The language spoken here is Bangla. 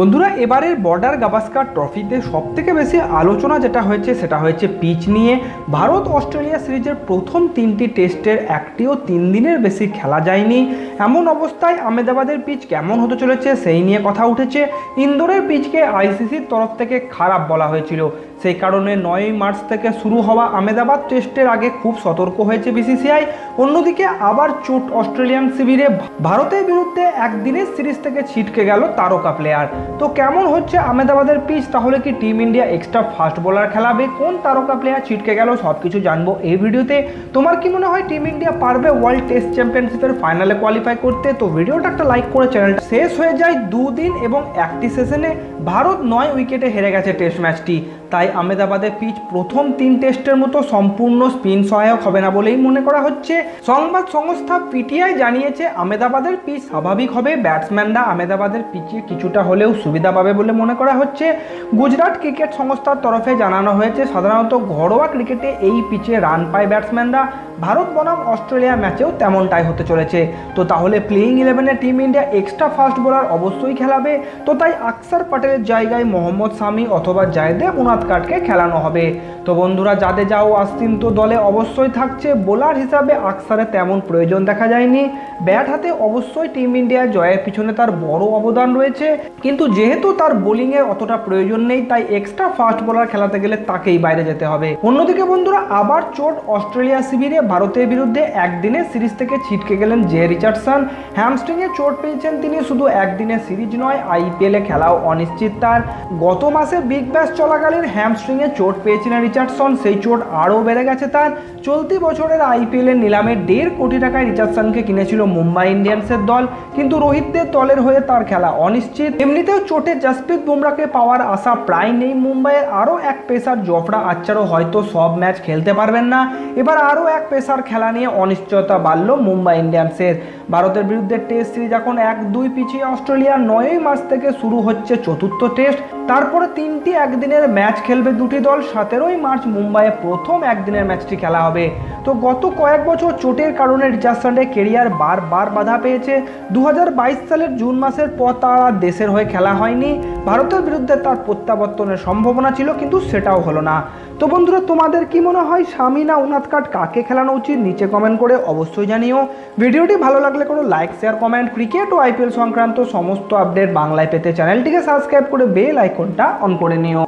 বন্ধুরা, এবারের বর্ডার গাভাস্কার ট্রফিতে সবথেকে বেশি আলোচনা যেটা হয়েছে, সেটা হয়েছে পিচ নিয়ে। ভারত অস্ট্রেলিয়া সিরিজের প্রথম তিনটি টেস্টের একটিও তিন দিনের বেশি খেলা যায়নি। এমন অবস্থায় আমেদাবাদের পিচ কেমন হতে চলেছে, সেই নিয়ে কথা উঠেছে। ইন্দোরের পিচকে আইসিসির তরফ থেকে খারাপ বলা হয়েছিল। সেই কারণে নয়ই মার্চ থেকে শুরু হওয়া আমেদাবাদ টেস্টের আগে খুব সতর্ক হয়েছে বিসিসিআই। অন্যদিকে আবার চোট অস্ট্রেলিয়ান শিবিরে ভারতের বিরুদ্ধে একদিনের সিরিজ থেকে ছিটকে গেল তারকা প্লেয়ার। তো কেমন হচ্ছে আমেদাবাদের পিচ? তাহলে কি team India extra fast bowler খেলাবে? কোন তারকা প্লেয়ার ছিটকে গেল? সব কিছু জানব এই ভিডিওতে। তোমার কি মনে হয় টিম ইন্ডিয়া পারবে ওয়ার্ল্ড টেস্ট চ্যাম্পিয়নশিপের ফাইনালে কোয়ালিফাই করতে? তো ভিডিওটা একটা লাইক করে চ্যানেলটা শেষ হয়ে যায় দুদিন এবং একটি সেশনে ভারত নয় উইকেটে হেরে গেছে টেস্ট ম্যাচটি। তাই আমেদাবাদের পিচ প্রথম তিন টেস্টের মতো সম্পূর্ণ স্পিন সহায়ক হবে না বলেই মনে করা হচ্ছে। সংবাদ সংস্থা পিটিআই জানিয়েছে আমেদাবাদের পিচ স্বাভাবিক হবে। ব্যাটসম্যানরা আমেদাবাদের পিচে কিছুটা হলেও সুবিধা পাবে বলে মনে করা হচ্ছে। গুজরাট ক্রিকেট সংস্থার তরফে জানানো হয়েছে, সাধারণত ঘরোয়া ক্রিকেটে এই পিচে রান পায় ব্যাটসম্যানরা। ভারত বনাম অস্ট্রেলিয়া ম্যাচেও তেমনটাই হতে চলেছে। তো তাহলে প্লেইং ইলেভেনে team India extra fast bowler অবশ্যই খেলাবে। তো তাই আকসার প্যাটেলের জায়গায় মোহাম্মদ সামি অথবা জায়দেব উনাদকাটকে খেলানো হবে। তো বন্ধুরা যাদের যাও আস্তিন তো দলে অবশ্যই থাকছে। বোলার হিসাবে আকসারে তেমন প্রয়োজন দেখা যায়নি। ব্যাট হাতে অবশ্যই টিম ইন্ডিয়া জয়ের পিছনে তার বড় অবদান রয়েছে। কিন্তু যেহেতু তার বোলিংয়ের অতটা প্রয়োজন নেই, তাই এক্সট্রা ফাস্ট বোলার খেলাতে গেলে তাকেই বাইরে যেতে হবে। অন্যদিকে বন্ধুরা, আবার চোট অস্ট্রেলিয়া শিবিরে ভারতের বিরুদ্ধে একদিনের সিরিজ থেকে ছিটকে গেলেন জে রিচার্ডসন। হ্যামস্ট্রিংয়ে চোট পেয়েছেন তিনি, শুধু একদিনের সিরিজ নয় আইপিএলে খেলাও অনিশ্চিত তার। গত মাসে বিগ ব্যাশ চলাকালীন হ্যামস্ট্রিংয়ে চোট পেয়েছিলেন রিচার্ডসন, সেই চোট আরও বেড়ে গেছে তার। চলতি বছরের আইপিএলের নিলামে দেড় কোটি টাকায় রিচার্ডসনকে কিনেছিল মুম্বাই ইন্ডিয়ান্সের দল। কিন্তু রোহিতদের দলের হয়ে তার খেলা অনিশ্চিত। এমনিতেও চোটে জাসপ্রীত বুমরাকে পাওয়ার আশা প্রায় নেই মুম্বাইয়ের। আরও এক পেসার জফরা আচ্চারও হয়তো সব ম্যাচ খেলতে পারবেন না। এবার আরও এক পেসার খেলা নিয়ে অনিশ্চয়তা বাড়ল মুম্বাই ইন্ডিয়ান্সের। ভারতের বিরুদ্ধে টেস্ট সিরিজ এখন এক দুই পিছিয়ে অস্ট্রেলিয়া নয়ই মার্চ থেকে শুরু হচ্ছে চতুর্থ টেস্ট। তারপরে তিনটি একদিনের ম্যাচ খেলবে দুটি দল, সতেরোই মার্চ মুম্বাইয়ে প্রথম একদিনের ম্যাচটি খেলা হবে। তো গত কয়েক বছর চোটের কারণে রিচার্ডসনের কেরিয়ার বারবার বাধা পেয়েছে। দু হাজার বাইশ সালের জুন মাসের পর তার আর দেশের হয়ে খেলা হয়নি। ভারতের বিরুদ্ধে তার প্রত্যাবর্তনের সম্ভাবনা ছিল, কিন্তু সেটাও হলো না। তো বন্ধুরা, তোমাদের কি মনে হয়, স্বামী না উনাদকাট কাকে খেলানো উচিত? নিচে কমেন্ট করে অবশ্যই জানিও। ভিডিওটি ভালো লাগলে কোনো লাইক শেয়ার কমেন্ট ক্রিকেট ও আইপিএল সংক্রান্ত সমস্ত আপডেট বাংলায় পেতে চ্যানেলটিকে সাবস্ক্রাইব করে বেল আইকনটা অন করে নিও।